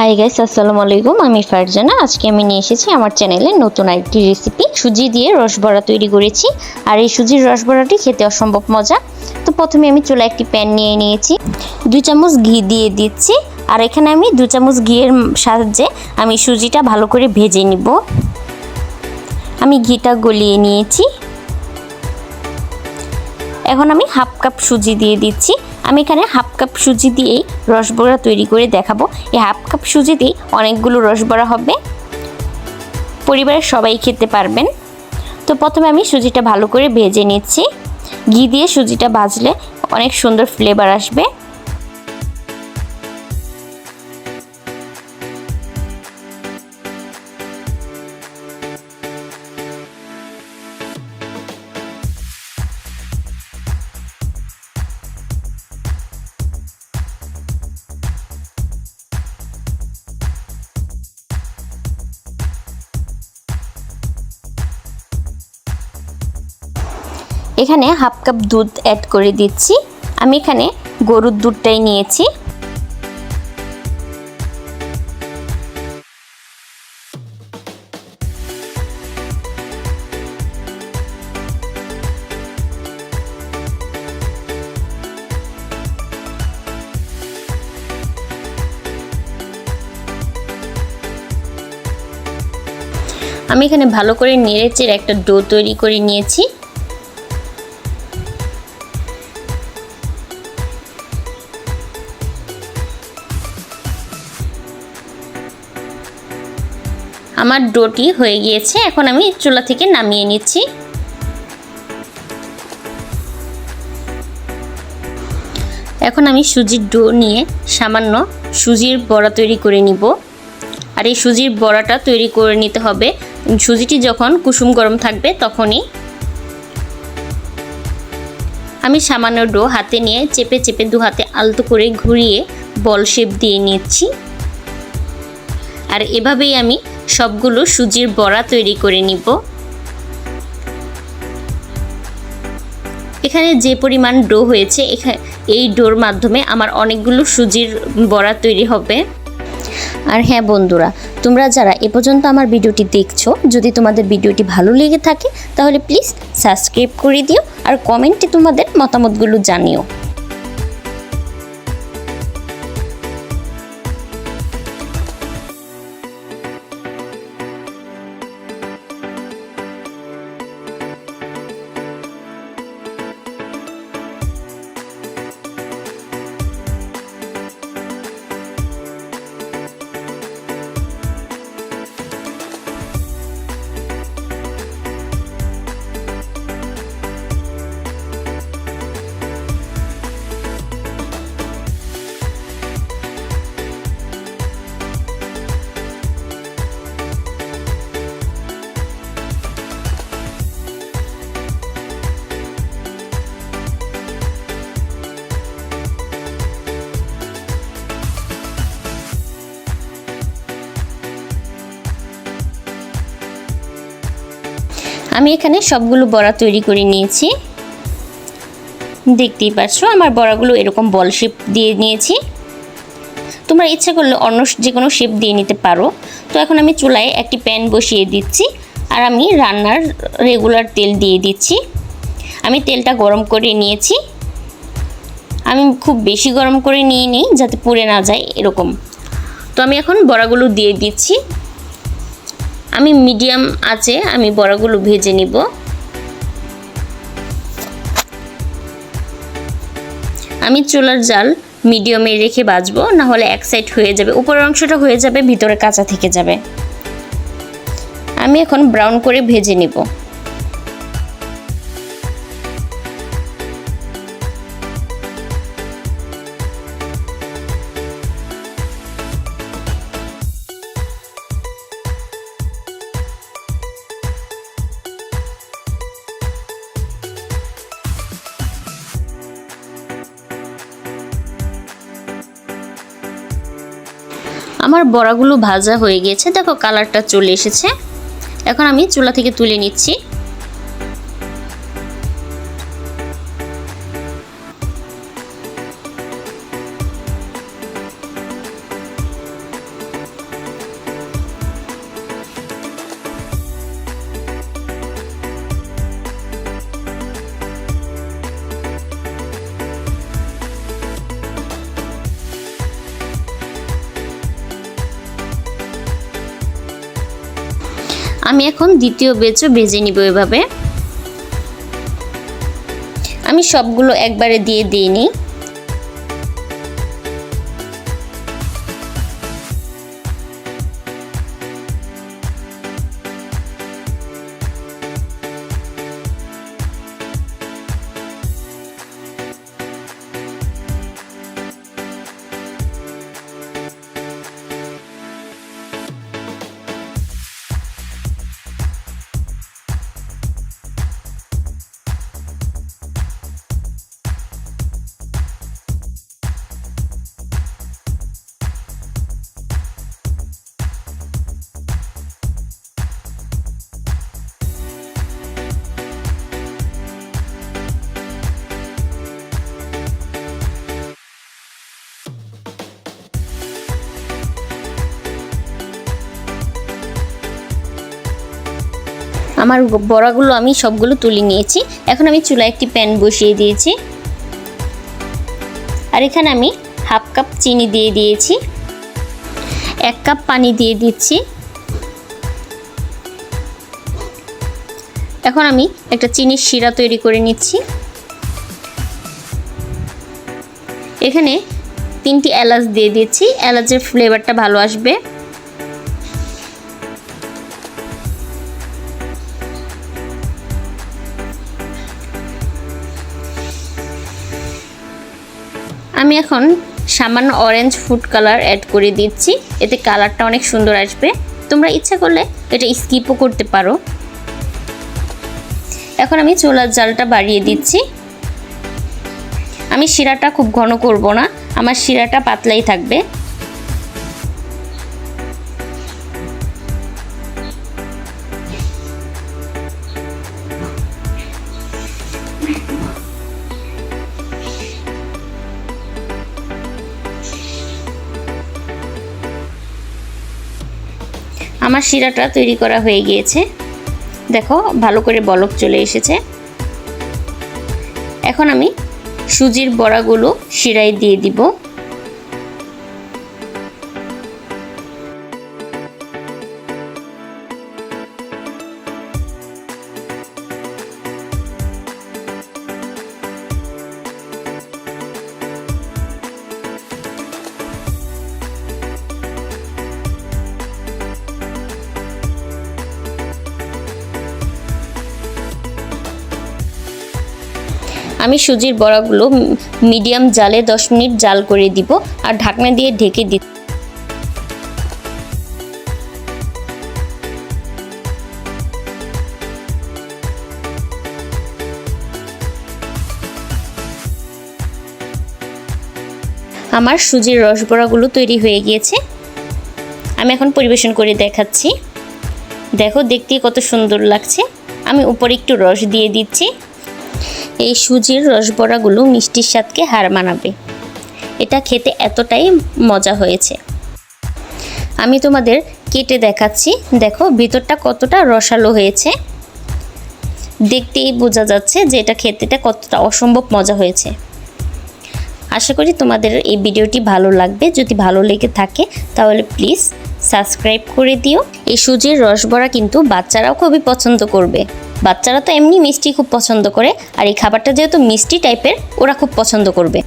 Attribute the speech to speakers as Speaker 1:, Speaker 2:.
Speaker 1: Hi guys আসসালামু আলাইকুম। আমি ফারজানা। আজকে আমি নিয়ে এসেছি আমার চ্যানেলে নতুন আরেকটি রেসিপি সুজি দিয়ে রসবড়া তৈরি করেছি। আর এই সুজির রসবড়াটি খেতে অসম্ভব মজা। তো প্রথমে আমি চুলা একটি প্যান নিয়ে নিয়েছি। দুই চামচ ঘি দিয়ে দিচ্ছি। আর এখানে আমি দু চামচ ঘিয়ের সাহায্যে আমি সুজিটা ভালো করে ভেজে নিব। আমি ঘিটা গলিয়ে নিয়েছি। এখন আমি হাফ কাপ সুজি দিয়ে দিচ্ছি। আমি এখানে হাফ কাপ সুজি দিয়েই রসবড়া তৈরি করে দেখাবো। এই হাফ কাপ সুজি দিয়ে অনেকগুলো রসবড়া হবে। পরিবারের সবাই খেতে পারবেন। তো প্রথমে আমি সুজিটা ভালো করে ভেজে নিচ্ছি। ঘি দিয়ে সুজিটা ভাজলে অনেক সুন্দর ফ্লেভার আসবে। এখানে হাফ কাপ দুধ অ্যাড করে দিচ্ছি। আমি এখানে গরুর দুধটাই নিয়েছি। আমি এখানে ভালো করে নেড়েচেড়ে একটা ডো তৈরি করে নিয়েছি। আমার ডোটি হয়ে গিয়েছে, এখন আমি চুলা থেকে নামিয়ে নিচ্ছি। এখন আমি সুজির ডো নিয়ে সামান্য সুজির বড়া তৈরি করে নিব। আর এই সুজির বড়াটা তৈরি করে নিতে হবে। সুজিটি যখন কুসুম গরম থাকবে তখনই আমি সামান্য ডো হাতে নিয়ে চেপে চেপে দু হাতে আলতো করে ঘুরিয়ে বল শেপ দিয়ে নিচ্ছি। আর এভাবেই আমি সবগুলো সুজির বড়া তৈরি করে নিব। এখানে যে পরিমাণ ডো হয়েছে এই ডোর মাধ্যমে আমার অনেকগুলো সুজির বড়া তৈরি হবে। আর হ্যাঁ বন্ধুরা, তোমরা যারা এ পর্যন্ত আমার ভিডিওটি দেখছ, যদি তোমাদের ভিডিওটি ভালো লেগে থাকে, তাহলে প্লিজ সাবস্ক্রাইব করে দিও আর কমেন্টে তোমাদের মতামতগুলো জানিও। আমি এখানে সবগুলো বড়া তৈরি করে নিয়েছি। দেখতেই পাচ্ছ, আমার বড়াগুলো এরকম বল শেপ দিয়ে নিয়েছি। তোমরা ইচ্ছা করলে অন্য যে কোনো শেপ দিয়ে নিতে পারো। তো এখন আমি চুলায় একটি প্যান বসিয়ে দিচ্ছি আর আমি রান্নার রেগুলার তেল দিয়ে দিচ্ছি। আমি তেলটা গরম করে নিয়েছি। আমি খুব বেশি গরম করে নিয়ে নিই যাতে পুড়ে না যায় এরকম। তো আমি এখন বড়াগুলো দিয়ে দিচ্ছি। আমি মিডিয়াম আছে, আমি বড়াগুলো ভেজে নিব। আমি চুলার জাল মিডিয়ামে রেখে বাজবো না হলে এক সাইড হয়ে যাবে, উপরের অংশটা হয়ে যাবে, ভিতরে কাঁচা থেকে যাবে। আমি এখন ব্রাউন করে ভেজে নিব। আমার বড়াগুলো ভাজা হয়ে গেছে দেখো কালারটা চলে এসেছে। এখন আমি চুলা থেকে তুলে নিচ্ছি। আমি এখন দ্বিতীয় বেচও ভেজে নিব এভাবে। আমি সবগুলো একবারে দিয়ে দিইনি। আমার বড়াগুলো আমি সবগুলো তুলে নিয়েছি। এখন আমি চুলায় একটি প্যান বসিয়ে দিয়েছি। আর এখানে আমি হাফ কাপ চিনি দিয়ে দিয়েছি। এক কাপ পানি দিয়ে দিচ্ছি। এখন আমি একটা চিনির শিরা তৈরি করে নিচ্ছি। এখানে তিনটি এলাচ দিয়ে দিচ্ছি। এলাচের ফ্লেভারটা ভালো আসবে। আমি এখন সামান্য অরেঞ্জ ফুড কালার অ্যাড করে দিচ্ছি। এতে কালারটা অনেক সুন্দর আসবে। তোমরা ইচ্ছা করলে এটা স্কিপও করতে পারো। এখন আমি চোলার জালটা বাড়িয়ে দিচ্ছি। আমি শিরাটা খুব ঘন করব না। আমার শিরাটা পাতলাই থাকবে। আমার শিরাটা তৈরি করা হয়ে গিয়েছে। দেখো, ভালো করে বলক চলে এসেছে। এখন আমি সুজির বড়াগুলো শিরায় দিয়ে দিব। আমি সুজির বড়াগুলো মিডিয়াম জালে দশ মিনিট জাল করে দিব আর ঢাকনা দিয়ে ঢেকে দিব আমার সুজির রসবড়াগুলো তৈরি হয়ে গিয়েছে। আমি এখন পরিবেশন করে দেখাচ্ছি। দেখো, দেখতে কত সুন্দর লাগছে। আমি উপরে একটু রস দিয়ে দিচ্ছি। এই সুজির রসবড়াগুলো মিষ্টির স্বাদকে হার মানাবে। এটা খেতে এতটাই মজা হয়েছে। আমি তোমাদের কেটে দেখাচ্ছি। দেখো, ভিতরটা কতটা রসালো হয়েছে। দেখতেই বোঝা যাচ্ছে যে এটা খেতেটা কতটা অসম্ভব মজা হয়েছে। আশা করি তোমাদের এই ভিডিওটি ভালো লাগবে। যদি ভালো লেগে থাকে, তাহলে প্লিজ সাবস্ক্রাইব করে দিও। এই সুজির রসবড়া কিন্তু বাচ্চারাও খুবই পছন্দ করবে। বাচ্চারা তো এমনি মিষ্টি খুব পছন্দ করে, আর এই খাবারটা যেহেতু মিষ্টি টাইপের ওরা খুব পছন্দ করবে।